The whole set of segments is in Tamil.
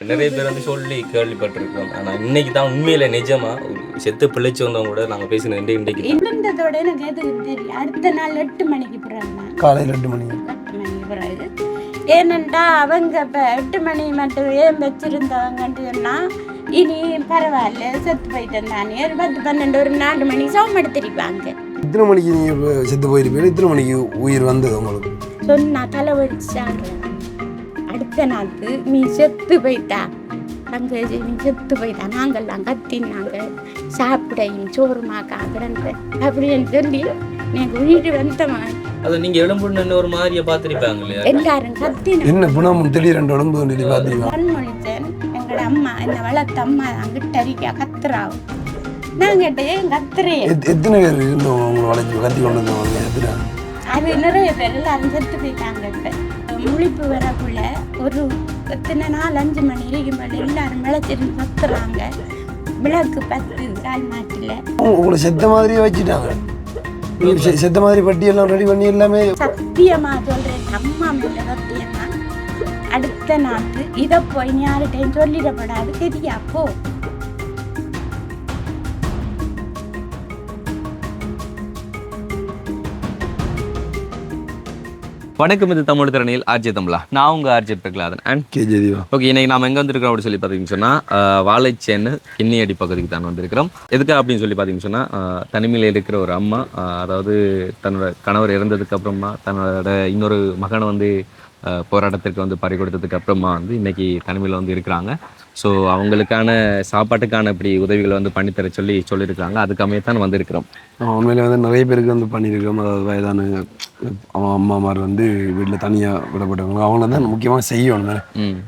நிறைய பேர் வந்து சொல்லி கேள்விப்பட்டிருக்கோம். ஆனா இன்னைக்கு தான் உண்மையில நிஜமா செத்து பிழைச்சு வந்தவங்க கூட நாங்க பேசின இன்றைக்கு இன்றைக்கு. இருந்ததோட எனக்கு எதுவும் தெரியும் அடுத்த நாள் எட்டு மணிக்கு பிறகு காலையில் ரெண்டு மணிக்கு எட்டு மணிக்கு பிறகு. ஏனென்றா அவங்க இப்போ எட்டு மணி மட்டும் ஏன் வச்சிருந்தவங்கன்னு சொன்னா இனி பரவாயில்ல செத்து போயிட்டேன் தானே. ஒரு பத்து பன்னெண்டு ஒரு நாலு மணிக்கு சோம் எடுத்திருப்பாங்க இத்தனை மணிக்கு நீங்கள் செத்து போயிருப்பீங்க இத்தனை மணிக்கு உயிர் வந்தது உங்களுக்கு? சொன்னா தலை வெடிச்சாங்க நாளுக்கு நீ செத்து போயிட்டா. தங்கச்சி நீ செத்து போயிட்டா. நாங்கள்லாம் கத்தினாங்க. சாப்பிடையும் சோறுமாக்கா கிடந்த அப்படின்னு சொல்லி எனக்கு உயிர் வந்தவன். அது நீங்க எலும்புன்னு ஒரு மாதிரியா பார்த்திருப்பாங்க இல்லையா? எல்லாரும் கத்தின என்ன குணம் சொல்லி கண்மொழிச்சன். எங்களோட அம்மா என்ன வளர்த்த அம்மா அங்கிட்ட அரிக்கா கத்துறாவும் நான் கேட்டேன் கத்துறேன். எத் எத்தனை பேர் இருந்தவங்க உங்களை வளைச்சி கத்தி கொண்டு வந்தவங்க? எத்தனை? அது நிறைய பேர். எல்லாரும் செத்து போயிட்டாங்க இப்போ. முழிப்பு வரக்குள்ள ஒரு எத்தனை நாள் அஞ்சு மணி போல எல்லாரும் விளச்சிருந்து கத்துறாங்க விளக்கு பத்து கால் மாட்டில். உங்க- உங்களை செத்த மாதிரியே வச்சுட்டாங்க. செத்த மாதிரி பட்டி எல்லாம் ரெடி பண்ணி எல்லாமே சத்தியமா சொல்றேன் அம்மா மேல சத்தியமா. அடுத்த நாள் இதை போய் யார்கிட்டையும் சொல்லிடப்படாது தெரியா போ. வணக்கம் இது தமிழ் திறனில் ஆர்ஜே தமிழா. நான் உங்க RJ Prahaladhan. And KG Deeva. Okay இன்னைக்கு நாம எங்க வந்திருக்கோம் அப்படின்னு சொல்லி பார்த்தீங்கன்னு சொன்னா ஆஹ், வாழைச்சேன்னு கிண்ணியடி பகுதிக்கு தான் வந்திருக்கிறோம். எதுக்கு அப்படின்னு சொல்லி பார்த்தீங்கன்னு சொன்னா ஆஹ், தனிமையில இருக்கிற ஒரு அம்மா அதாவது தன்னோட கணவர் இறந்ததுக்கு அப்புறமா தன்னோட இன்னொரு மகனை வந்து போராட்டத்திற்கு வந்து பறி கொடுத்ததுக்கு அப்புறமா வந்து இன்னைக்கு தனிமையில் வந்து இருக்கிறாங்க. ஸோ அவங்களுக்கான சாப்பாட்டுக்கான இப்படி உதவிகளை வந்து பண்ணித்தர சொல்லி சொல்லியிருக்காங்க அதுக்காமே தான் வந்திருக்கிறோம். உண்மையிலே வந்து நிறைய பேருக்கு வந்து பண்ணியிருக்கோம் அதாவது வயதான அவன் அம்மாமார் வந்து வீட்டில் தனியாக விடப்பட்டவங்க அவங்கள தான் முக்கியமாக செய்யணும்.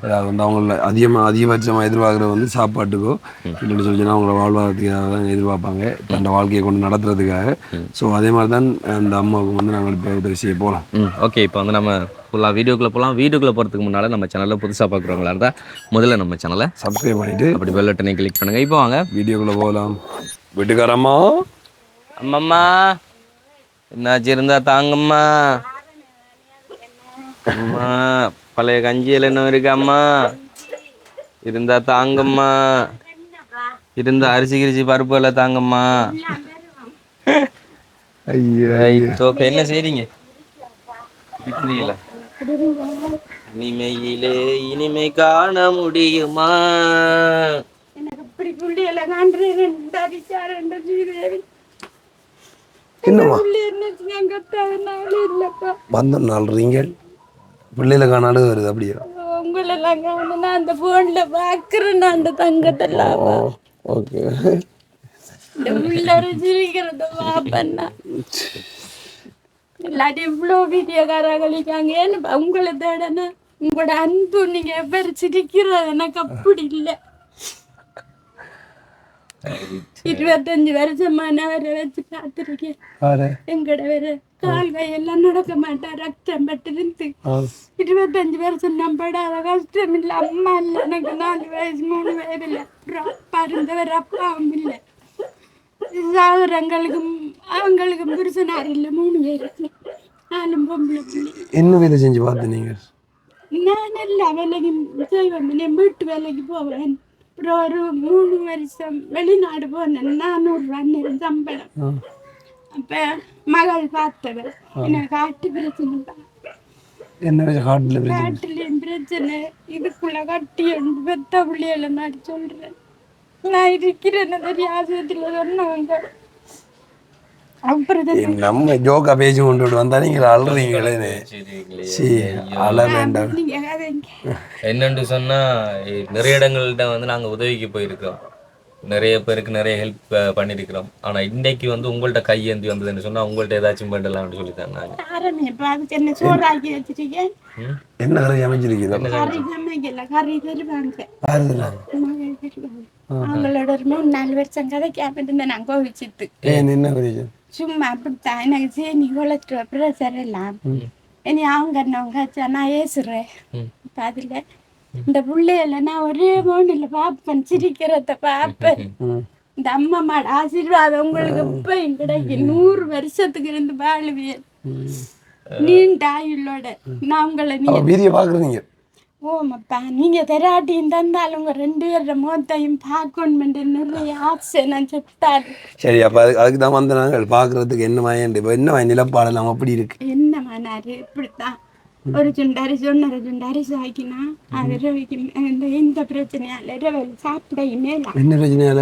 அதாவது வந்து அவங்கள அதிகமாக அதிகபட்சமாக எதிர்பார்க்குறது வந்து சாப்பாட்டுக்கோ இல்லைன்னு சொல்லி அவங்கள வாழ்வாதாரத்துக்காக தான் எதிர்பார்ப்பாங்க. தன்னோட வாழ்க்கையை கொண்டு நடத்துறதுக்காக. ஸோ அதே மாதிரி தான் அந்த அம்மாவுக்கு வந்து நாங்கள் இப்போ உதவி செய்ய போகலாம் ஓகே இப்போ வந்து நம்ம ஃபுல்லாக வீடியோக்குள்ளே போகலாம். வீடியோக்குள்ளே போகிறதுக்கு முன்னால் நம்ம சேனலில் புதுசாக பார்க்குறவங்களா இருந்தால் முதல்ல நம்ம சேனலை சப்ஸ்கிரைப் பண்ணிட்டு அப்படி பெல் பட்டனை கிளிக் பண்ணுங்கள் இப்போ வாங்க. வீடியோக்குள்ளே போகலாம். வீட்டுக்காரம்மா. அம்மம்மா. என்னாச்சு இருந்தா தாங்கம்மா. அம்மா பழைய கஞ்சியில் என்ன இருக்கு அம்மா. இருந்தா தாங்கம்மா. இருந்தா அரிசி கிரிசி பருப்பு எல்லாம் தாங்கம்மா. ஐயா என்ன செய்றீங்க? இனிமையிலே இனிமை காண முடியுமா? எனக்கு இப்படி புள்ளியில காண்றேன். ரெண்டு அடிச்சா ரெண்டு சீரேவி என்னம்மா? புள்ளி வந்த நாள் நீங்கள் பிள்ளையில காணாலும் வருது அப்படியே. உங்களெல்லாம் நான் அந்த போன்ல பாக்குறேன் நான் அந்த தங்கத்தெல்லாம். ஓகே. இந்த உள்ளார சிரிக்கிறத பாப்பேன்னா எல்லாரும் இவ்வளோ வீடியோக்காரங்களிக்காங்க ஏன்னு உங்களை தேடனா உங்களோட அன்பு நீங்க பேர் சிரிக்கிறது எனக்கு அப்படி இல்லை. இருபத்தஞ்சு வருஷமா நான் வர வச்சு பார்த்துருக்கேன். பாரு எங்கட வேற கால் கையெல்லாம் நடக்க மாட்டேன் ரத்தம் பட்டிருந்து. ஆ. இருபத்தஞ்சு வருஷம் நான் படாத கஷ்டம் இல்லை. அம்மா இல்லை. எனக்கு நாலு வயசு மூணு வயது இல்லை அப்பா இருந்தவர் அப்பாவும் இல்லை. சாகுறவங்களுக்கும் அவங்களுக்கும் புருஷனார் இல்லை மூணு பேருக்கு நாலும் பொம்பளை பிள்ளை என்ன வேலை செஞ்சு பார்த்து நீங்கள்? நான் எல்லா வேலைக்கும் செய்வேன் நான் வீட்டு வேலைக்கு போவேன். அப்புறம் ஒரு மூணு வருஷம் வெளிநாடு போனேன். நானூறுரூவா சம்பளம். அப்போ மகள் பார்த்தவர் எனக்கு காட்டு பிரச்சனை தான். என்ன காட்டில் காட்டுலேயும் பிரச்சனை. இதுக்குள்ள கட்டி பெத்த பிள்ளைகளை நான் சொல்றேன். நான் இருக்கிறேன்னு தெரிய ஆசிரியத்தில் சொன்னவங்க நம்ம ஜோக்கா பேசி கொண்டு வந்தா நீங்கள் அழுறீங்களே. அழ வேண்டாம். நீங்க என்னன்னு சொன்னா நிறைய இடங்கள்ட்ட வந்து நாங்க உதவிக்கு போயிருக்கிறோம். நிறைய பேருக்கு நிறைய ஹெல்ப் பண்ணியிருக்கிறோம். ஆனா இன்னைக்கு வந்து உங்கள்ட்ட கையேந்தி வந்ததுன்னு சொன்னா உங்கள்ட்ட ஏதாச்சும் பண்ணலாம்னு அதுக்கு என்ன கரை அமைச்சிருக்கீங்க அவங்களோட ஒரு மூணு நாலு வருஷம் கதைக்காம இருந்தேன் நான் கோவிச்சிட்டு சும்மா அப்படித்தான். எனக்கு சேனி குளத்துற ப்ரெஷர் எல்லாம். இனி அவங்க என்னவங்க நான் ஏசுறேன். இப்ப அதுல இந்த பிள்ளையில நான் ஒரே மௌனில பார்ப்பேன் சிரிக்கிறத பார்ப்பேன் இந்த அம்மா மாட ஆசீர்வாதம் உங்களுக்கு இப்பயும் கிடைக்கும் நூறு வருஷத்துக்கு இருந்து வாழுவியல் நீண்ட ஆயுளோட நான் உங்களை நீ அப்போ வீடியோ பார்க்குறீங்க ஓமப்பா நீங்க தெராட்டியும் தந்தாலும் உங்க ரெண்டு பேரோட முகத்தையும் பார்க்கணுமென்று நிறைய ஆசை நான் செத்தாரு. சரி அப்போ அதுக்கு அதுக்கு தான் வந்து நாங்கள் பார்க்குறதுக்கு என்ன வாங்கிட்டு இப்போ என்ன வாங்கி நிலப்பாடு நம்ம அப்படி இருக்கு. என்ன மனாரு இப்படித்தான். ஒரு சுண்டாரி சொன்னரை சுண்டாரி சாய்க்கினா அது இரவைக்கு இந்த இந்த பிரச்சனையால இரவில் சாப்பிடையுமே என்ன பிரச்சனையால?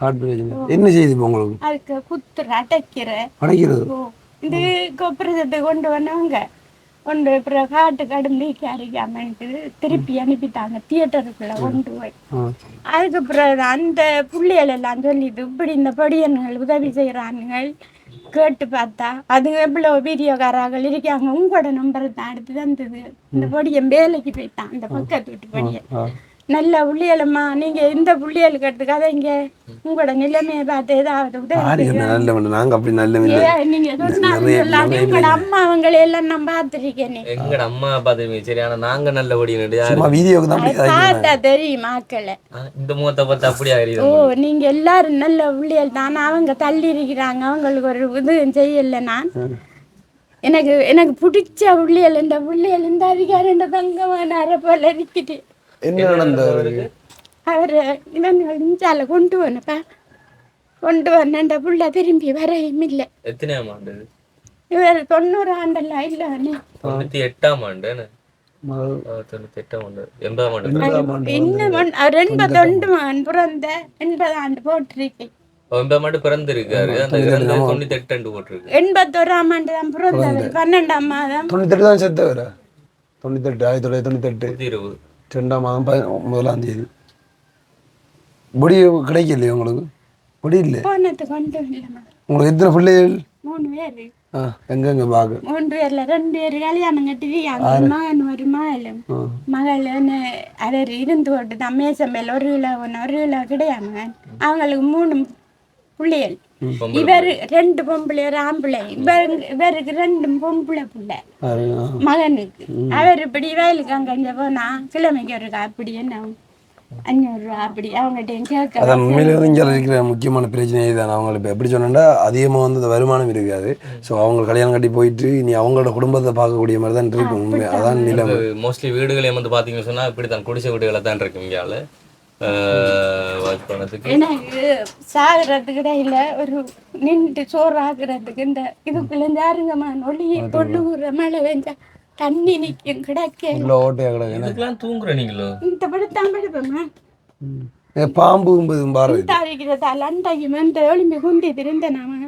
காட்டு பிரச்சனை. என்ன செய்யுது இப்போ உங்களுக்கு? அதுக்கு குத்துற அடைக்கிற. அடைக்கிறது. ஓ. இது கொப்பரசத்தை கொண்டு வந்தவங்க. கொண்டு அப்புறம் காட்டு கடும்பி அரைக்காமன்ட்டு திருப்பி அனுப்பிட்டாங்க. தியேட்டருக்குள்ள கொண்டு போய். ஆ. அதுக்கப்புறம் அந்த புள்ளிகள் எல்லாம் சொல்லிட்டு இப்படி இந்த படியன்கள் உதவி செய்கிறானுங்க கேட்டு பார்த்தா அது எவ்வளோ வீடியோக்காரர்கள் இருக்காங்க. உங்களோட நம்பர் தான் எடுத்து தந்தது இந்த படியன் வேலைக்கு போயிட்டான். இந்த பக்கத்து வீட்டு படியன். நல்ல புள்ளியலம்மா நீங்க இந்த புள்ளியலுக்கு எடுத்துக்காத இங்க உங்களோட நிலைமையை பார்த்து ஏதாவது நல்ல வேணும் நாங்கள் அப்படி நல்ல ஏன் நீங்க உங்களோட அம்மா அவங்களை எல்லாம் நான் பார்த்துருக்கேனே. எங்கட அம்மா பார்த்துருக்கீங்க சரி ஆனா நாங்க அப்படி பார்த்தா தெரியும் ஆக்களை. ஆ, இந்த முகத்தை பார்த்து அப்படி ஓ நீங்க எல்லாரும் நல்ல உள்ளியல் தான். அவங்க தள்ளி இருக்கிறாங்க. அவங்களுக்கு ஒரு இது செய்யல நான். எனக்கு எனக்கு பிடிச்ச உள்ளியல் இந்த உள்ளியல் இந்த அதிகாரம் தங்கமான போல இருக்குது. என்ன நடந்தது அவர் இவங்க இஞ்சால கொண்டு வந்தப்பா. கொண்டு வந்த புள்ள திரும்பி வரையும் இல்லை. எத்தனையாம் ஆண்டு இது? இவர் தொண்ணூறு ஆண்டெல்லாம் இல்லை தொண்ணூத்தி எட்டாம் ஆண்டு தொண்ணூத்தி எட்டாம் ஆண்டு. எண்பதாம் ஆண்டு. இன்னும் அவர் எண்பத்தொண்டு பிறந்த எண்பது ஆண்டு போட்டிருக்கேன் எண்பதாம் ஆண்டு பிறந்திருக்காரு. அந்த இறந்து தொண்ணூத்தி எட்டு ஆண்டு போட்டிருக்கு. எண்பத்தோராம் ஆண்டு தான் பிறந்தவர். பன்னெண்டாம் மாதம். தொண்ணூத்தெட்டு தான் செத்தவர்? தொண்ணூத்தெட்டு ஆயிரத்தி தொள்ளாயிரத்தி தொண்ணூத்தெட்டு நூத்தி இருபது. ரெண்டாம் மாதம் ப முதலாம் தேதி. பொடி கிடைக்கலையே உங்களுக்கு? பொடி இல்லை. உங்களுக்கு எத்தனை பிள்ளைகள்? மூணு பேர். ஆ எங்கெங்க பாக்கு? மூணு பேர்ல ரெண்டு பேர் கல்யாணம் கட்டிருக்காங்க மகன் ஒரு மகளும் மகள் அவர் இருந்து போட்டு தான் மேசம்பேல் ஒரு கிலோ ஒன்று ஒரு கிலோ கிடையாம அவங்களுக்கு மூணு பிள்ளைகள். இவர் ரெண்டு பொம்பளை ஒரு ஆம்பளை. இவர் இவருக்கு ரெண்டு பொம்பளை பிள்ளை. மகனுக்கு. அவர் இப்படி வயலுக்கு அங்கே போனா கிழமைக்கு இருக்கா அப்படி என்ன? அதான் உண்மையிலே வந்து இங்கே இருக்கிற முக்கியமான பிரச்சனை இதுதான் அவங்களுக்கு எப்படி சொன்னா அதிகமாக வந்து அந்த வருமானம் இருக்காது. ஸோ அவங்க கல்யாணம் கட்டி போயிட்டு இனி அவங்களோட குடும்பத்தை பார்க்கக்கூடிய மாதிரி தான் இருக்கும் உண்மை அதான் நிலைமை. மோஸ்ட்லி வீடுகளே வந்து பாத்தீங்கன்னு சொன்னா இப்படித்தான் குடிசை வீடுகளை தான் இருக்கு இங்கால வாட்ச் பண்ணதுக்கு? எனக்கு சாகுறதுக்கு இடையில ஒரு நின்று சோறு ஆகுறதுக்கு இந்த இதுக்குள்ள ஜாருங்கம்மா நொழி தொழுகுற மழை பெஞ்சா தண்ணி நிற்கும் கிடக்க. இவ்வளோ ஓட்டையாக கிடக்கு இதுக்கெல்லாம் தூங்குற நீங்களோ? இந்த படுத்தான் படுப்போம்மா ஏ, பாம்பு பாரு. தாரிக்கிறதால அண்டையும் வந்து ஒளிம்பி குண்டி திருந்த நாம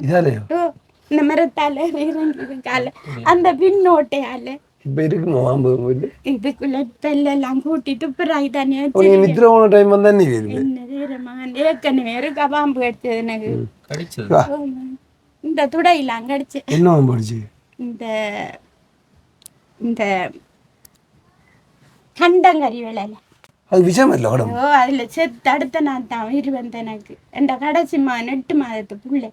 இந்த மரத்தால இறங்கி கால அந்த பின்னோட்டையால இப்போ இருக்குமா பாம்பு போயிட்டு இதுக்குள்ள பெல்லாம் கூட்டி துப்புராய் தானே நீங்கள் நித்திர போன டைம் வந்தால் நீ வருது ஏற்கனவே ஒரு கபாம்பு கடிச்சது. எனக்கு. இந்த துடையிலாம் கடிச்சு. என்ன பாம்பு அடிச்சு இந்த இந்த கண்டங்கறி விலையில. அது விஷயம் இல்லை உடம்பு ஓ அதுல செத்து அடுத்த நான் தான் உயிர் வந்த எனக்கு. என்ற கடைசி மா நெட்டு மாதத்து புள்ள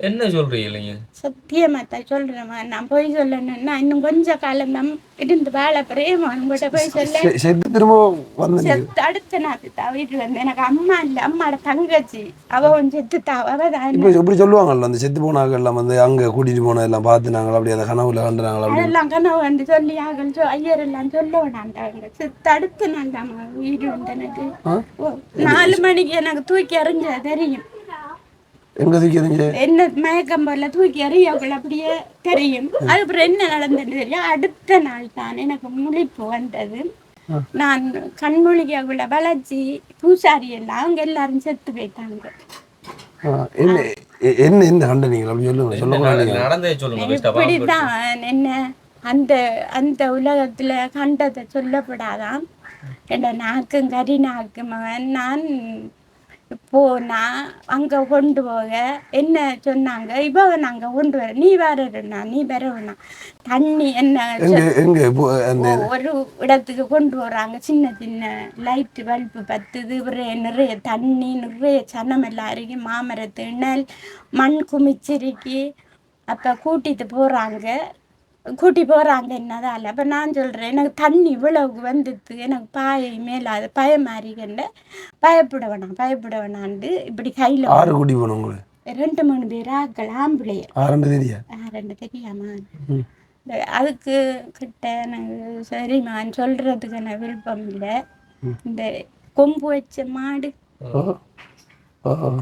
என்ன சொல்றீங்க நீங்க? சத்தியமா தான் சொல்றேம்மா. நான் போய் சொல்லணும்னா இன்னும் கொஞ்ச காலம் தான் இருந்து வாழ பிரேமா உங்கள்கிட்ட போய் சொல்ல. செத்து திரும்ப வந்து அடுத்த நாத்து தான் உயிர் வந்து எனக்கு அம்மா இல்லை. அம்மாட தங்கச்சி. அவ ஒன்று செத்து தான் அவ தான் இப்படி சொல்லுவாங்கல்ல அந்த செத்து போனாங்க எல்லாம் வந்து அங்கே கூட்டிட்டு போனதெல்லாம் பார்த்து நாங்கள் அப்படி அந்த கனவுல கண்டுனாங்களா அதெல்லாம் கனவு வந்து சொல்லி ஆகல். ஐயர் எல்லாம் சொல்ல வேண்டாண்டாங்க செத்து அடுத்த நாள் தான் உயிர் வந்து எனக்கு. நாலு மணிக்கு எனக்கு தூக்கி எறிஞ்ச தெரியும். எங்கே தூக்கி எறிஞ்சு என்ன மயக்கம் போல தூக்கி எறியக்குள்ள அப்படியே தெரியும். அதுக்கப்புறம் என்ன நடந்தது தெரியும். அடுத்த நாள் தான் எனக்கு முழிப்பு வந்தது. நான் கண்மொழிக்கக்குள்ள வளர்ச்சி பூசாரி எல்லாம் அவங்க எல்லாரும் செத்து போயிட்டாங்க. என்ன என்ன என்ன அப்படி சொல்லுங்க சொல்லுங்க இப்படிதான் என்ன அந்த அந்த உலகத்துல கண்டதை சொல்லப்படாதான். என்ற நாக்கும் கறி நாக்கு மகன் நான் போனா அங்க கொண்டு போக என்ன சொன்னாங்க? இவ நாங்க கொண்டு வர நீ வரணும்னா நீ வரணும்னா தண்ணி என்ன இப்போ ஒரு இடத்துக்கு கொண்டு வராங்க. சின்ன சின்ன லைட்டு பல்பு பத்துது. நிறைய நிறைய தண்ணி நிறைய சனம் எல்லாம் இருக்கு மாமரத்து இணல் மண் குமிச்சிருக்கி அப்போ கூட்டிட்டு போகிறாங்க கூட்டி போகிறாங்க என்னதால? அப்போ நான் சொல்கிறேன் எனக்கு தண்ணி இவ்வளவு வந்துட்டு எனக்கு பாயை மேலாது பயமாறிக்கண்ட பயப்பட வேணாம் பயப்பட வேணாண்டு இப்படி கையில் ஆறு கூட்டி போனோம் ரெண்டு மூணு பேர்? ஆக்கள் ஆம்பளைய? ஆரம்பி தெரியா? ரெண்டு தெரியாமா? அதுக்கு கிட்ட எனக்கு சரிம்மான்னு சொல்றதுக்கு எனக்கு விருப்பம் இல்லை. இந்த கொம்பு வச்ச மாடு.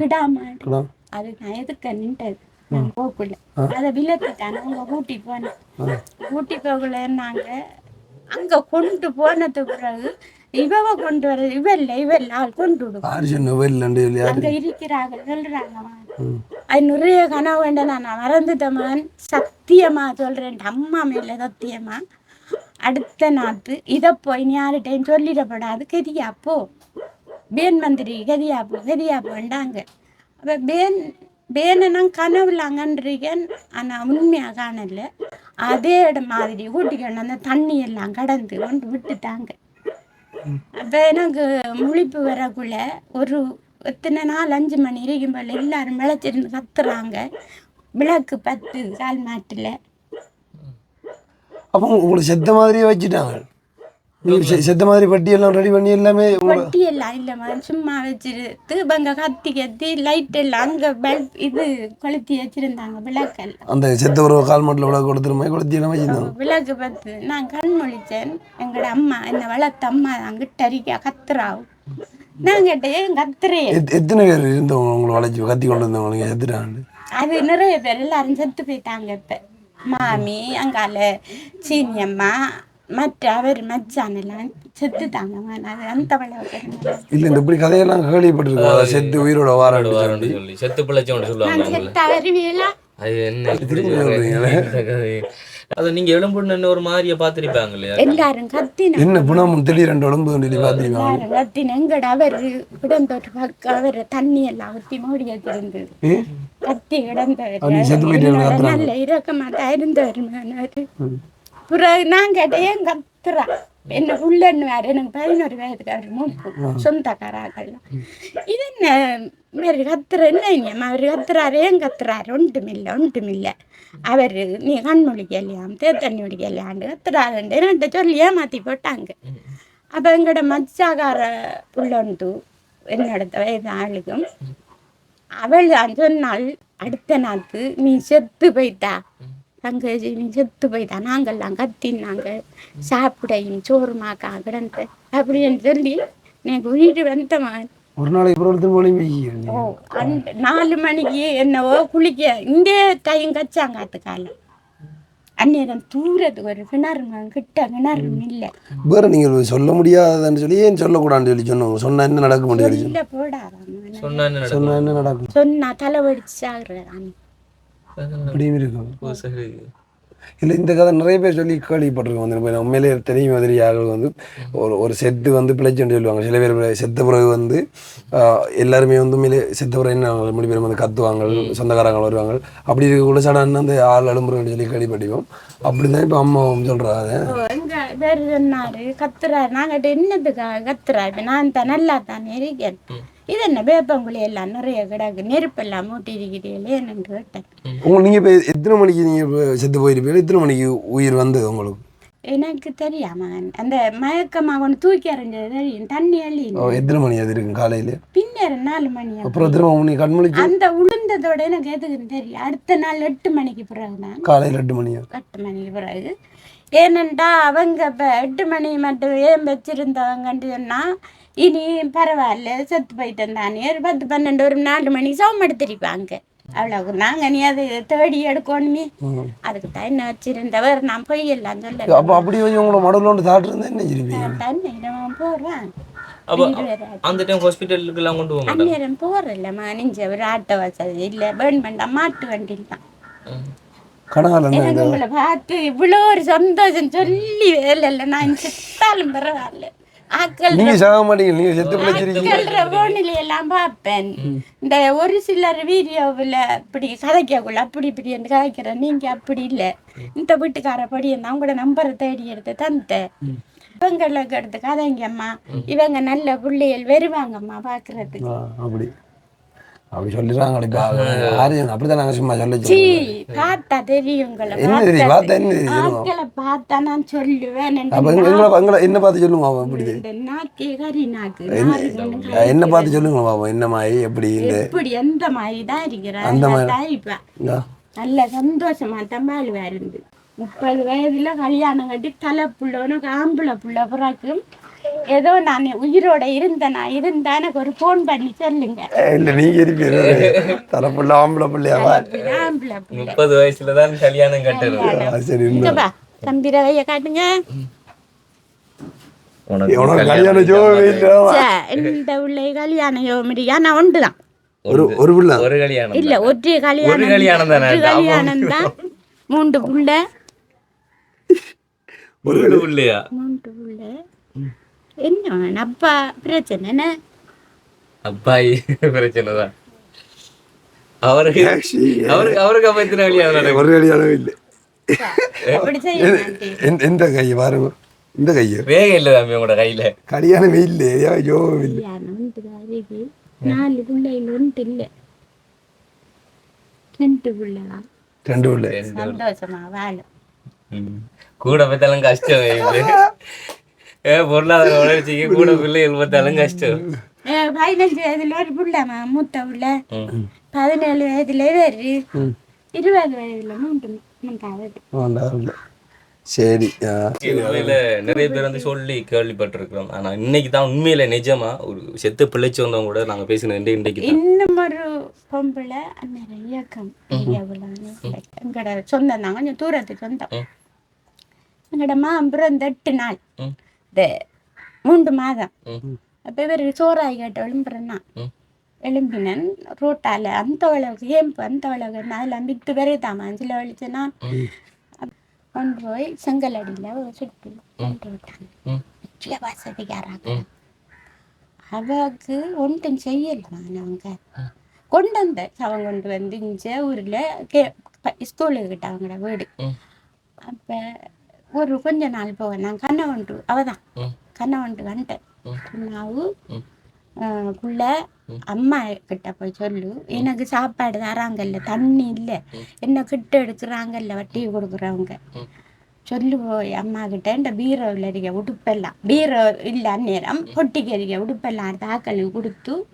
கிடா மாடு. அது நான் எதுக்க நின்றது நான் போக்குள்ள அதை விலத்துட்டாங்க அவங்க கூட்டி போனேன் கூட்டி போகல நாங்க அங்க கொண்டு போனது பிறகு இவவ கொண்டு வர இவ இல்ல இவ இல்ல ஆள் கொண்டு விடும் அங்க இருக்கிறாங்க சொல்றாங்க அது நிறைய கனவு வேண்டாம் நான் மறந்துட்டமான் சத்தியமா சொல்றேன். அம்மா மேல சத்தியமா. அடுத்த நாத்து இதை போய் யார்கிட்டையும் சொல்லிடப்படாது. கதியா போ. பேன் மந்திரி கதியா போ கதியா போண்டாங்க அப்ப பேன் பேனை நான் கனவுலாங்கன்றீங்கன் ஆனா உண்மையா காணல அதே இடம் மாதிரி கூட்டிக்கணும் அந்த தண்ணி எல்லாம் கடந்து கொண்டு விட்டுட்டாங்க. அப்போ எனக்கு முழிப்பு வரக்குள்ள ஒரு எத்தனை நாள் அஞ்சு மணி இருக்கும் போல எல்லாரும் விளைச்சிருந்து கத்துறாங்க. விளக்கு பத்து கால் மாட்டில். அப்போ உங்களுக்கு செத்த மாதிரியே வச்சுட்டாங்க. செத்த மாதிரி பட்டி எல்லாம் ரெடி பண்ணி எல்லாமே வட்டி எல்லாம் இல்லைம்மா சும்மா வச்சிருந்து இவங்க கத்தி கத்தி லைட் எல்லாம் அங்கே பல்ப் இது கொளுத்தி வச்சிருந்தாங்க விளக்கெல்லாம். அந்த செத்த ஒரு கால் மாட்டில் விளக்கு கொடுத்துருமே? கொளுத்தி எல்லாம் வச்சிருந்தாங்க. விளக்கு பத்து. நான் கண் முழிச்சேன். எங்களோட அம்மா என்னை வளர்த்த அம்மா அங்கிட்ட அரிக்கா கத்துறாவு நான் கேட்டேன் கத்துறேன் எத்- எத்தனை பேர் இருந்தவங்க உங்களை வளைச்சி கத்தி கொண்டு வந்தவங்க? செத்துட்டாங்க அது நிறைய பேர். எல்லாரும் செத்து போயிட்டாங்க இப்ப. மாமி அங்கால சீனி அம்மா மற்ற அவர் மச்சான் எல்லாம் செத்துட்டாங்க அது அந்த இல்லை இந்த இப்படி கதையெல்லாம் கேள்விப்பட்டிருக்கோம். செத்து உயிரோட வாராண்டு சொல்லி. செத்து பிழைச்சோன்னு சொல்லுவாங்க அது என்ன. அது நீங்க எலும்புன்னு ஒரு மாதிரியா பாத்திருப்பாங்க இல்லையா? எல்லாரும் கத்தின. என்ன புணம் திடீரெண்டு உடம்பு சொல்லி பார்த்தீங்களா எல்லாரும் கத்தின. எங்கட அவர்? இடந்தொரு பக்கம் அவர் தண்ணி எல்லாம் ஊத்தி மூடி வச்சிருந்தது ஏ? கத்தி கத்துறாங்க. நல்ல இறக்கமாட்டா இருந்தவர் பிறகு நான் கேட்டேன் ஏன் கத்துறா? என்ன புள்ளன்னு வேற எனக்கு பதினோரு வயதுக்கு அவர் மூப்பு சொந்தக்காராக்கள். இது என்ன? மாரி கத்துற என்ன அவர் கத்துறாரு ஏன் கத்துறாரு? ஒன்றுமில்லை ஒன்றுமில்லை. அவர் நீ கண் முழிக்கலையாம் தேத்தண்ணி முடிக்கலையாண்டு கத்துறாருண்டு என்கிட்ட சொல்லி ஏமாத்தி போட்டாங்க. அப்போ எங்களோட மச்சாகார புள்ளொண்டு என்னோட வயது ஆளுக்கும் அவள் தான் சொன்னாள் அடுத்த நாத்து நீ செத்து போயிட்டா. தங்கச்சி செத்து போயிட்டா. நாங்கள்லாம் கத்தினாங்க சாப்பிடையும் சோறுமாக்கா கிடந்த. அப்படின்னு சொல்லி எனக்கு உயிர் வந்தவன். ஒரு நாளைக்கு அந்த நாலு மணிக்கு என்னவோ குளிக்க இந்த டைம் கச்சாங்காத்து காலம் அந்நேரம் தூரத்துக்கு ஒரு கிணறு கிட்ட கிணறும் இல்லை. வேற நீங்கள் சொல்ல முடியாதுன்னு சொல்லி ஏன் சொல்லக்கூடாதுன்னு சொல்லி சொன்னோம். சொன்னா என்ன நடக்க முடியாது சொன்னா என்ன நடக்கும்? சொன்னா என்ன நடக்கும்? சொன்னா தலை வெடிச்சு சாகுறதான் அப்படியும் இருக்கும். இல்லை இந்த கதை நிறைய பேர் சொல்லி கேள்விப்பட்டிருக்கோம் வந்து இப்போ உண்மையிலே தெரியும் மாதிரி ஆட்கள் வந்து ஒரு ஒரு செத்து வந்து பிழைச்சுன்னு சொல்லுவாங்க. சில பேர் செத்த பிறகு வந்து ஆஹ், எல்லாருமே வந்து உண்மையிலே செத்த பிறகு என்ன மணி பேர் வந்து கத்துவாங்க சொந்தக்காரங்க வருவாங்க. அப்படி இருக்கக்குள்ள சடன் அந்த ஆள் அலும்புறன்னு சொல்லி கேள்விப்பட்டிருக்கோம். அப்படி தான் இப்போ அம்மாவும் சொல்கிறாங்க வேறு சொன்னாரு கத்துறாரு. நாங்கிட்ட என்னதுக்காக கத்துறாரு நான் தான் நல்லா தானே இருக்கேன். இது என்ன வேப்பங்குழி எல்லாம் நிறைய கிடக்கு. நெருப்பெல்லாம் மூட்டி இருக்கிறீங்களே என்னன்னு கேட்டேன். உங்க நீங்கள் இப்போ எத்தனை மணிக்கு நீங்கள் செத்து போயிருப்பீங்க? எத்தனை மணிக்கு உயிர் வந்தது உங்களுக்கு? எனக்கு தெரியாம? அந்த மயக்கமா ஒன்று தூக்கி எறிஞ்சது தெரியும். தண்ணி அள்ளி எத்தனை மணி அது இருக்கும் காலையில்? பின்னர் நாலு மணி அப்ப. அப்புறம் திரும்ப நீ கண்மணிச்சு அந்த உளுந்ததோட எனக்கு எதுக்குன்னு தெரியும். அடுத்த நாள் எட்டு மணிக்கு பிறகுதான் காலையில் எட்டு மணியா? எட்டு மணிக்கு பிறகு. ஏனெண்டா அவங்க இப்போ எட்டு மணி மட்டும் ஏன் வச்சிருந்தவங்கன்னு சொன்னா இனி பரவாயில்ல செத்து போயிட்டேன் தானே ஒரு பத்து பன்னெண்டு ஒரு நாலு மணிக்கு சோம் எடுத்திருப்பாங்க அவ்வளவு நாங்க நீ அதை தேடி எடுக்கணுமே அதுக்கு தான் என்ன வச்சிருந்தவர் நான் போய் எல்லாம் சொல்ல அப்போ அப்படி உங்களை மடல் ஒன்று தாட்டு இருந்தால் என்ன இருப்பீங்க தண்ணி போடுறேன் அப்ப அந்த டைம் ஹாஸ்பிட்டலுக்கு எல்லாம் கொண்டு போக அந்நேரம் போறல்லம்மா நெஞ்ச ஒரு ஆட்டோ வசதி இல்லை பண்ணா மாட்டு வண்டியில் தான் உங்களை பார்த்து இவ்வளோ ஒரு சந்தோஷம் சொல்லி வேலை இல்லை நான் செத்தாலும் பரவாயில்ல சாக மாட்டீங்க செத்து பிழைச்சிருக்கீங்க போனில எல்லாம் பார்ப்பேன். இந்த ஒரு சிலர் வீடியோவில் இப்படி கதைக்கக்குள்ள அப்படி இப்படி என்று கதைக்கிறேன் நீங்க அப்படி இல்லை. இந்த வீட்டுக்கார படி என்ன உங்களோட நம்பரை தேடி எடுத்து தந்தேன். இவங்களுக்கு எடுத்து கதைங்கம்மா இவங்க நல்ல பிள்ளைகள் வருவாங்கம்மா பார்க்கறதுக்கு ஆ, அப்படி சொல்லிடுறாங்க இப்போ யாரையும் அப்படி தான் நாங்கள் சும்மா சொல்ல பார்த்தா என்ன தெரியும் பார்த்தா என்ன தெரியும். பார்த்தா நான் சொல்லுவேன் அப்போ எங்களை எங்களை என்ன பார்த்து சொல்லுங்க பாப்போம் எப்படி என்ன பார்த்து சொல்லுங்க பாப்போம் என்ன மாதிரி எப்படி இந்த எப்படி எந்த மாதிரி தான் இருக்கிறார் அந்த மாதிரி. நல்லா சந்தோஷமா தான் வாழ்வா இருந்து. முப்பது வயதுல கல்யாணம் கட்டி தலை புள்ள உனக்கு ஆம்பளை புள்ள பிறக்கும். ஏதோ நான் உயிரோட இருந்தேன் நான் இருந்தா எனக்கு ஒரு ஃபோன் பண்ணி சொல்லுங்க. இல்லை நீங்கள் இருப்பீங்க தலைப்புள்ள ஆம்பளை பிள்ளையாவா ஆம்பளை முப்பது வயசுல தான் கல்யாணம் கட்டுறது சரி தம்பி ரவைய காட்டுங்க. இந்த உள்ள கல்யாணம் யோமரியா நான் ஒன்றுதான் ஒரு ஒரு பிள்ளை. ஒரு கல்யாணம் இல்ல ஒற்றை கல்யாணம் ஒரு கல்யாணம் தானே? ஒரு கல்யாணம் தான். மூன்று புள்ள. ஒரு இல்லையா மூன்று புள்ள. என்ன அப்பா பிரச்சனை என்ன அப்பாயி பிரச்சனை தான் அவருக்கு அவருக்கு அவருக்கு அப்ப கல்யாணம் நடக்கும் ஒரு கல்யாணம் இல்லை எந்த- கை பாருங்க இந்த கையை வேகம் இல்லை தம்பி உங்களோட கையில கல்யாணமே இல்லை யோகம் இல்லை நாலு பிள்ளைகள் ஒன்று இல்லை ரெண்டு பிள்ளைதான் ரெண்டு பிள்ளை சந்தோஷமா வாழும் ம். கூட பார்த்தாலும் கஷ்டம் இது ஏ பொருளாதார வளர்ச்சிக்கு கூட பிள்ளைகள் பார்த்தாலும் கஷ்டம். ஏ, பதினஞ்சு வயதுல ஒரு பிள்ளைமா மூத்த பிள்ளை. பதினேழு வயதுல வேறு. இருபது வயதுல மூன்று சரி நிறைய பேர் வந்து சொல்லி கேள்விப்பட்டிருக்கிறோம். ஆனா இன்னைக்கு தான் உண்மையில நிஜமா ஒரு செத்து பிழைச்சு வந்தவங்க கூட நாங்க பேசின இன்றைக்கு தான். இன்னும் ஒரு பொம்பளை இயக்கம் பெரியவளான்னு எங்கட சொந்தம் தான். கொஞ்சம் தூரத்து சொந்தம். ம். எங்கட மாம் பிறந்த எட்டு நாள். மூன்று மாதம். அப்போ இவர் சோறாய் கேட்ட எழும்புறேன்னா. எழும்பினன் ரோட்டால அந்த அளவுக்கு ஏம்பு அந்த அளவுக்கு அதில் வித்து பெருதாமா சில வலிச்சுன்னா கொண்டு போய் செங்கலடியில் சுட்டு கொண்டு விட்டாங்க. பெரிய வசதிக்காராங்க அவக்கு ஒன்றும் செய்யலாம் அவங்க கொண்டு வந்த சவன் கொண்டு வந்து இங்கே ஊரில் கே ஸ்கூலுக்கு கிட்ட அவங்களோட வீடு. அப்போ ஒரு கொஞ்ச நாள் போக நான் கண்ணவண்டு அவதான். ம். கண்ணவண்டு வந்துட்டேன். ம். புள்ள அம்மா கிட்ட போய் சொல்லு. எனக்கு சாப்பாடு தராங்கல்ல தண்ணி இல்லை. என்ன கிட்ட எடுக்கிறாங்கல்ல வட்டி கொடுக்குறவங்க. சொல்லு போய் அம்மா கிட்ட இந்த பீரோவில் இருக்க உடுப்பெல்லாம். பீரோ இல்லை அந்நேரம் பொட்டிக்கு இருக்க உடுப்பெல்லாம் ஆக்களுக்கு கொடுத்து.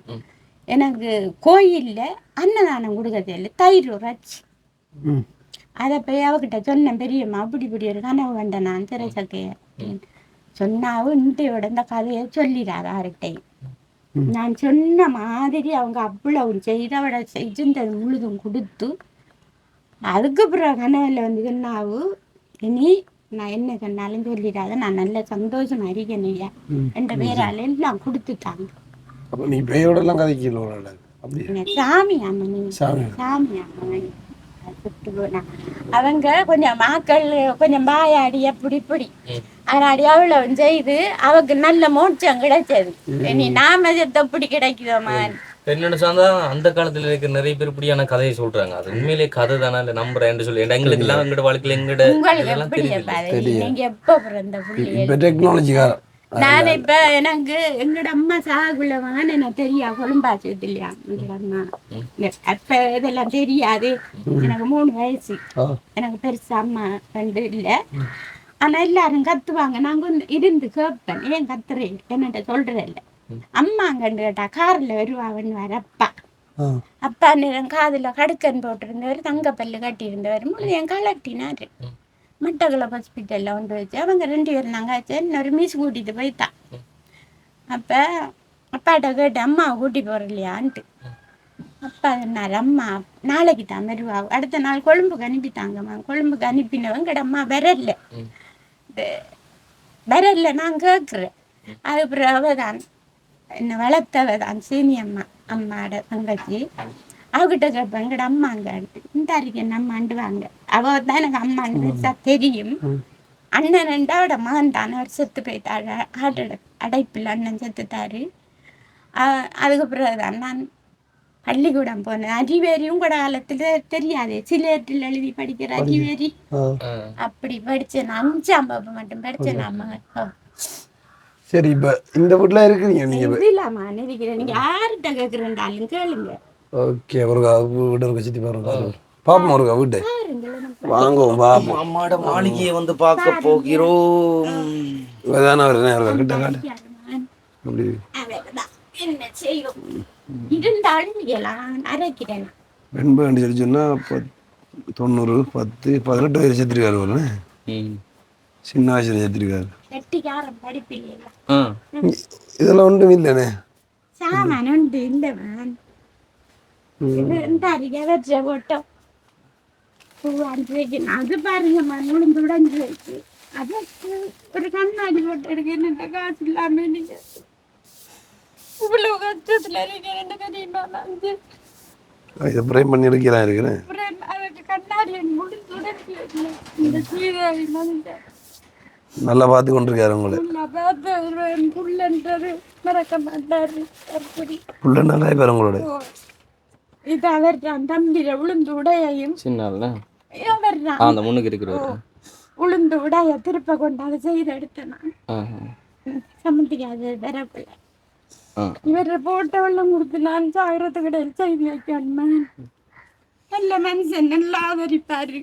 எனக்கு கோயிலில் அன்னதானம் கொடுக்கறது இல்லை தயிர் உரைச்சி ம். அதை போய் அவகிட்ட சொன்னேன் பெரியம்மா அப்படி இப்படி ஒரு கனவு வேண்டேன் நான் திரைச்சக்கைய சொன்னாவும் இன்றையோட இந்த கதையை சொல்லிடாத யார்கிட்டையும் நான் சொன்ன மாதிரி அவங்க அவ்வளவு செய்து அவட செஞ்சிருந்தது முழுதும் கொடுத்து அதுக்கு பிறகு கனவுல வந்து சொன்னாவு இனி நான் என்ன சொன்னாலும் சொல்லிடாத நான் நல்ல சந்தோஷமா ஐயா. என்ற பேரால எல்லாம் கொடுத்துட்டாங்க. அப்போ நீ ஆளு. அப்படி என்ன சாமி அம்மன். சாமி அம்மன். அவங்க கொஞ்சம் மாக்கள் கொஞ்சம் பாயாடி அப்படி இப்படி அதனாடி அவ்வளவு செய்து அவக்கு நல்ல மோட்சம் கிடைச்சது. இனி நாம செத்த இப்படி கிடைக்குதோமா? என்னோட சொந்தா அந்த காலத்துல இருக்க நிறைய பேர் இப்படியான கதையை சொல்றாங்க. அது உண்மையிலேயே கதை தானே? இல்லை நம்புறேன் சொல்லி. எங்களுக்கு எல்லாம் எங்களோட வாழ்க்கையில நீங்க எப்ப பிறந்த இப்போ டெக்னாலஜிக்கார நான் இப்ப எனக்கு எங்கட அம்மா சாகுள்ளவான்னு எனக்கு தெரியா? கொழும்பாச்சு இல்லையா எங்கட அம்மா. அப்ப இதெல்லாம் தெரியாது. எனக்கு மூணு வயசு. எனக்கு பெருசா அம்மா ரெண்டு இல்லை. ஆனா எல்லாரும் கத்துவாங்க. நான் கொஞ்சம் இருந்து கேட்பேன் ஏன் கத்துறேன் என்னட்ட சொல்றது இல்லை. அம்மா கண்டு கேட்டா கார்ல வருவாவன்னு வர அப்பா. அப்பா காதுல கடுக்கன் போட்டிருந்தவர் தங்க பல்லு கட்டியிருந்தவர். முழுதையும் கலட்டினாரு. மட்டக்குளம் ஹாஸ்பிட்டலில் கொண்டு வச்சு அவங்க ரெண்டு பேர் நாங்கள் ஆச்சு. இன்னொரு மீஸ் கூட்டிட்டு போயிட்டான் அப்போ அப்பாட்ட கேட்டு அம்மாவை கூட்டி போகிற இல்லையான்ட்டு அப்பா சொன்னார் அம்மா நாளைக்கு தான் வருவா. அடுத்த நாள் கொழும்புக்கு அனுப்பிட்டாங்கம்மா. கொழும்புக்கு அனுப்பினவங்க அம்மா வரல. வரல நான் கேட்குறேன் அதுக்கப்புறம் அவ தான் என்னை வளர்த்தவ தான் சீனி அம்மா அம்மாட தங்கச்சி. அவகிட்ட கேட்பேன் எங்கட அம்மாங்க இந்த அறிக்கை என்ன அம்மாண்டு அவ தான் எனக்கு அம்மான்னு பெருசா தெரியும் அண்ணன் ரெண்டு அவட மகன் தான். அவர் செத்து போயிட்டாரு. ஹார்ட் அடைப்பில் அண்ணன் செத்துட்டாரு. அஹ் அதுக்கப்புறம் தான் நான் பள்ளிக்கூடம் போனேன். அறிவேரியும் கூட காலத்துல தெரியாது. சிலேட்டில் எழுதி படிக்கிற ஆ. அப்படி படிச்சேன். அஞ்சாம் வகுப்பு மட்டும் படிச்சேன் அம்மா சரி இப்போ இந்த வீட்டில் இருக்கிறீங்க நீங்கள் இது இல்லாம நினைக்கிறேன். நீங்க யார்கிட்ட கேக்குறேன்டாலும் கேளுங்க. ஓகே ஒரு வீடு இருக்க சுற்றி பாருங்க. பாப்போம் ஒரு வீட்டு. வாங்குவோம் பாப்போம். அம்மாட மாளிகையை வந்து பார்க்க போகிறோம். இவதானே அவர் என்ன இருக்கா கிட்ட காட்டு? அப்படி. என்ன செய்யும் இருந்தாலும் எல்லாம் அரைக்கிறேன். வெண்பு சொல்லி சொன்னால் இப்போ தொண்ணூறு பத்து பதினெட்டு வயசு செத்துருக்காரு போல ம். சின்ன வயசுல செத்துருக்காரு. இதெல்லாம் ஒன்றும் இல்லைண்ணே. சாமான் உண்டு இல்ல மேன் இது இந்த அருகே வச்ச போட்டோம் பூ அனுப்பி அது பாருங்க மண் உளுந்து உடஞ்சு வச்சு. அதுக்கு ஒரு கண்ணாடி போட்டு எடுக்க என்ன காசு இல்லாம நீங்க இவ்வளவு கஷ்டத்துல இருக்கேன் தெரியுமா நான் இதை பிரேம் பண்ணி எடுக்கலாம் இருக்கிறேன் கண்ணாடி முடிஞ்சு உடஞ்சு வச்சு இந்த சீதாவி மனுஷன் நல்லா பார்த்து கொண்டிருக்காரு உங்களை. புள்ள நல்லா உங்களோட. இது அவர் தம்பியில உளுந்து உடையையும் சின்ன அந்த முன்னுக்கு இருக்கிறவர் உளுந்து உடைய திருப்ப கொண்டு அதை செய்து எடுத்தேன் நான். ஆ சம்மந்திக்காது வரப்பில்ல ஆ. இவர் போட்ட வெள்ளம் கொடுத்து நான் சாகிறத கடையில் செய்து வைக்கணுமே நல்ல மனுஷன் நல்லா ஆதரிப்பாரு.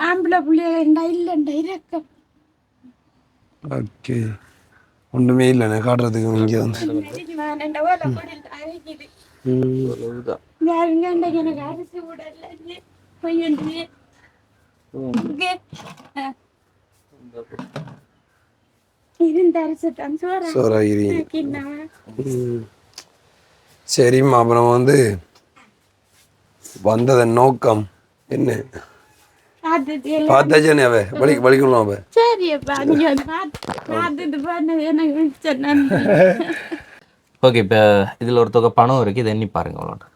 ஆம்பளை பிள்ளைண்டா இல்லைண்டா இறக்கம். ஓகே. ஒன்றுமே இல்லைண்ணே காட்டுறதுக்கு இங்கே வந்து. எனக்கு அரிசி கூட சரிம்மா அப்புறம் வந்து வந்ததன் நோக்கம் என்ன? பார்த்தாச்சானே அவ? மிச்சம் நன்றி ஓகே இப்போ இதில் ஒரு தொகை பணம் இருக்குது இதை எண்ணி பாருங்க அவ்வளோ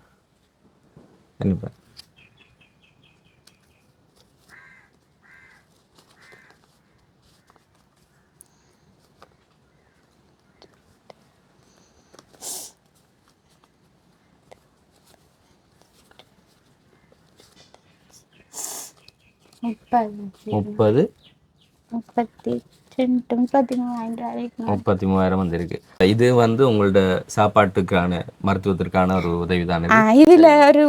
எண்ணி பாருங்க. முப்பது முப்பது. முப்பத்தி ரெண்டு முப்பத்தி மூவாயிரம் வரைக்கும் முப்பத்தி மூவாயிரம் வந்து இருக்கு இது வந்து உங்களோட சாப்பாட்டுக்கான மருத்துவத்திற்கான ஒரு உதவி தானே இதுல ஒரு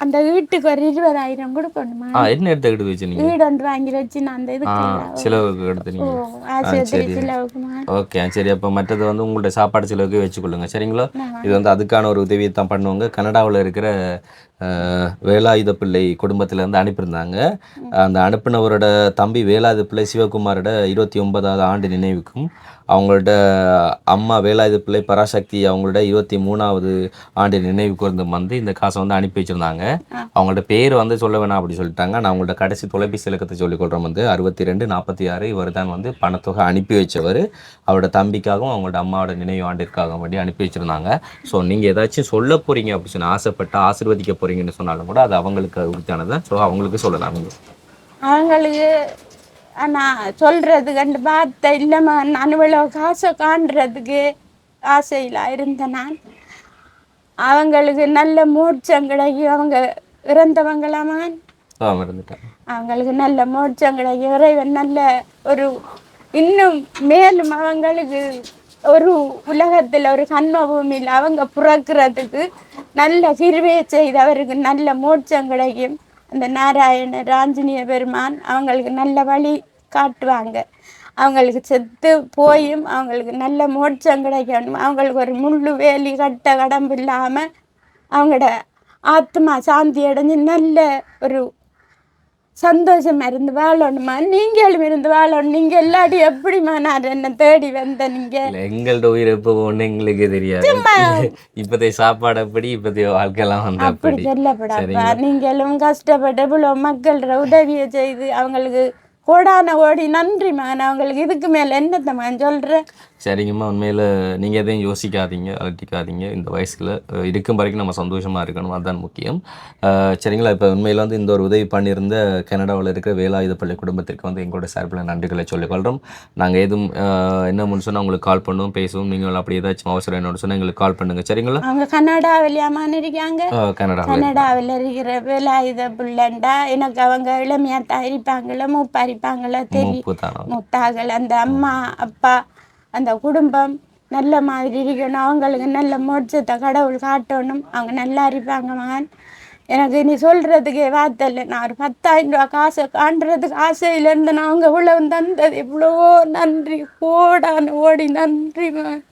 அந்த வீட்டுக்கு ஒரு இருபதாயிரம் கொடுக்கணுமா? என்ன எடுத்துக்கிட்டு வச்சு நீங்க வீடு ஒன்று வாங்கி வச்சு நான் அந்த இதுக்கு செலவுக்கு எடுத்து. செலவுக்குமா? ஓகே சரி. அப்போ மற்றது வந்து உங்களோட சாப்பாடு செலவுக்கு வச்சுக்கொள்ளுங்க. சரிங்களா? இது வந்து அதுக்கான ஒரு உதவியை தான் பண்ணுவாங்க. கனடாவில் இருக்கிற வேலாயுத பிள்ளை குடும்பத்திலேருந்து அனுப்பியிருந்தாங்க. அந்த அனுப்பினவரோட தம்பி வேலாயுத பிள்ளை சிவகுமாரோட இருபத்தி ஒன்பதாவது ஆண்டு நினைவுக்கும் அவங்களோட அம்மா வேலாயுத பிள்ளை பராசக்தி அவங்களோட இருபத்தி மூணாவது ஆண்டு நினைவு கூர்ந்து வந்து இந்த காசை வந்து அனுப்பி வச்சுருந்தாங்க. அவங்களோட பேர் வந்து சொல்ல வேணாம் அப்படி சொல்லிட்டாங்க. நான் அவங்களோட கடைசி தொலைபேசி இலக்கத்தை சொல்லிக்கொள்கிறோம் வந்து அறுபத்தி ரெண்டு நாற்பத்தி ஆறு இவர் தான் வந்து பணத்தொகை அனுப்பி வச்சவர். அவரோட தம்பிக்காகவும் அவங்களோட அம்மாவோட நினைவு ஆண்டிற்காகவும் வேண்டி அனுப்பி வச்சுருந்தாங்க. ஸோ நீங்கள் ஏதாச்சும் சொல்ல போகிறீங்க அப்படின்னு சொன்ன ஆசைப்பட்டு ஆசீர்வதிக்க போறீங்கன்னு சொன்னாலும் கூட அது அவங்களுக்கு உரித்தானது ஸோ அவங்களுக்கு சொல்லலாம். அவங்களுக்கு நான் சொல்றது கண்டு பார்த்த இல்லைம்மா நான் இவ்வளோ காசை காண்றதுக்கு ஆசையில் இருந்தேன் நான். அவங்களுக்கு நல்ல மோட்சம் கிடைக்கும். அவங்க இருந்துட்டேன் அவங்களுக்கு நல்ல மோட்சம் கிடைக்கும். இறைவன் நல்ல ஒரு இன்னும் மேலும் அவங்களுக்கு ஒரு உலகத்தில் ஒரு கண்ம அவங்க பிறக்கிறதுக்கு நல்ல கிருவையை செய்து அவருக்கு நல்ல மோட்சம் கிடைக்கும் அந்த நாராயண ராஞ்சினிய பெருமான் அவங்களுக்கு நல்ல வழி காட்டுவாங்க. அவங்களுக்கு செத்து போயும் அவங்களுக்கு நல்ல மோட்சம் கிடைக்கணும் அவங்களுக்கு ஒரு முள்ளு வேலி கட்ட கடம்பு இல்லாமல் அவங்களோட ஆத்மா சாந்தி அடைஞ்சு நல்ல ஒரு சந்தோஷமா இருந்து வாழணுமா? நீங்களும் இருந்து வாழணும். நீங்க எல்லாடி எப்படிமா நான் என்ன தேடி வந்த நீங்க எங்களோட உயிர் எப்போ ஒன்று எங்களுக்கு தெரியாது. இப்போதைய சாப்பாடு அப்படி இப்போதைய வாழ்க்கையெல்லாம் வந்து அப்படி சொல்லப்படாப்பா நீங்களும் கஷ்டப்பட்டு இவ்வளோ மக்களோட உதவியை செய்து அவங்களுக்கு கோடான ஓடி நன்றிம்மா நான் அவங்களுக்கு இதுக்கு மேல என்னத்தம்மா சொல்றேன் சரிங்கம்மா உண்மையில் நீங்கள் எதையும் யோசிக்காதீங்க அலட்டிக்காதீங்க. இந்த வயசில் இருக்கும் வரைக்கும் நம்ம சந்தோஷமாக இருக்கணும் அதுதான் முக்கியம். சரிங்களா இப்போ உண்மையில் வந்து இந்த ஒரு உதவி பண்ணியிருந்த கனடாவில் இருக்கிற வேலாயுத பள்ளி குடும்பத்திற்கு வந்து எங்களோட சார்பில் நன்றிகளை சொல்லிக்கொள்கிறோம் நாங்கள் எதுவும் என்ன முன்னு சொன்னால் உங்களுக்கு கால் பண்ணுவோம் பேசுவோம் நீங்கள் அப்படி ஏதாச்சும் அவசரம் என்னோட சொன்னால் எங்களுக்கு கால் பண்ணுங்கள் சரிங்களா? அவங்க கனடாவிலையாமான்னு இருக்காங்க. அஹ், கனடாவில். கனடாவில் இருக்கிற வேலாயுத பிள்ளைண்டா எனக்கு அவங்க இளமையா தான் இருப்பாங்களோ மூப்பா இருப்பாங்களோ தெரியும் முத்தாகள் அந்த அம்மா அப்பா அந்த குடும்பம் நல்ல மாதிரி இருக்கணும். அவங்களுக்கு நல்ல மோட்சத்தை கடவுள் காட்டணும். அவங்க நல்லா இருப்பாங்க மகன். எனக்கு நீ சொல்கிறதுக்கே வார்த்தை இல்லை. நான் ஒரு பத்தாயிரம் ரூபா காசை காண்றதுக்கு ஆசையில் இருந்தேன். அவங்க இவ்வளவு தந்தது இவ்வளோ நன்றி. கோடான ஓடி நன்றி மகன்.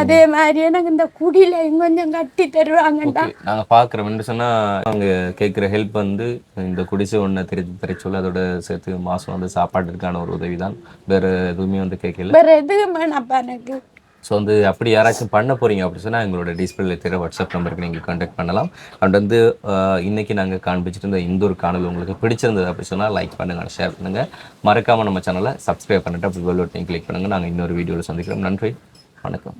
அதே மாதிரி எனக்கு இந்த குடிலையும் கொஞ்சம் கட்டி தருவாங்கடா ஓகே நாங்கள் பார்க்குறோம் என்ன சொன்னால் அவங்க கேட்குற ஹெல்ப் வந்து இந்த குடிசை ஒன்று திருத்தி தர சொல்லி அதோட சேர்த்து மாதம் வந்து சாப்பாட்டுக்கான ஒரு உதவி தான் வேறு எதுவுமே வந்து கேட்கல. வேற எதுவும் வேணாப்பா எனக்கு ஸோ வந்து அப்படி யாராச்சும் பண்ண போறீங்க அப்படி சொன்னால் எங்களோட டிஸ்பிளே தெரிய வாட்ஸ்அப் நம்பருக்கு நீங்கள் காண்டாக்ட் பண்ணலாம். அண்ட் வந்து ஆஹ், இன்னைக்கு நாங்கள் காண்பிச்சிட்டு இருந்த இந்த ஒரு காணொலி உங்களுக்கு பிடிச்சிருந்தது அப்படி சொன்னால் லைக் பண்ணுங்க ஷேர் பண்ணுங்க. மறக்காம நம்ம சேனலை சப்ஸ்கிரைப் பண்ணிட்டு அப்படி பெல் கிளிக் பண்ணுங்க. நாங்கள் இன்னொரு வீடியோவில் சந்திக்கிறோம். நன்றி. வணக்கம்.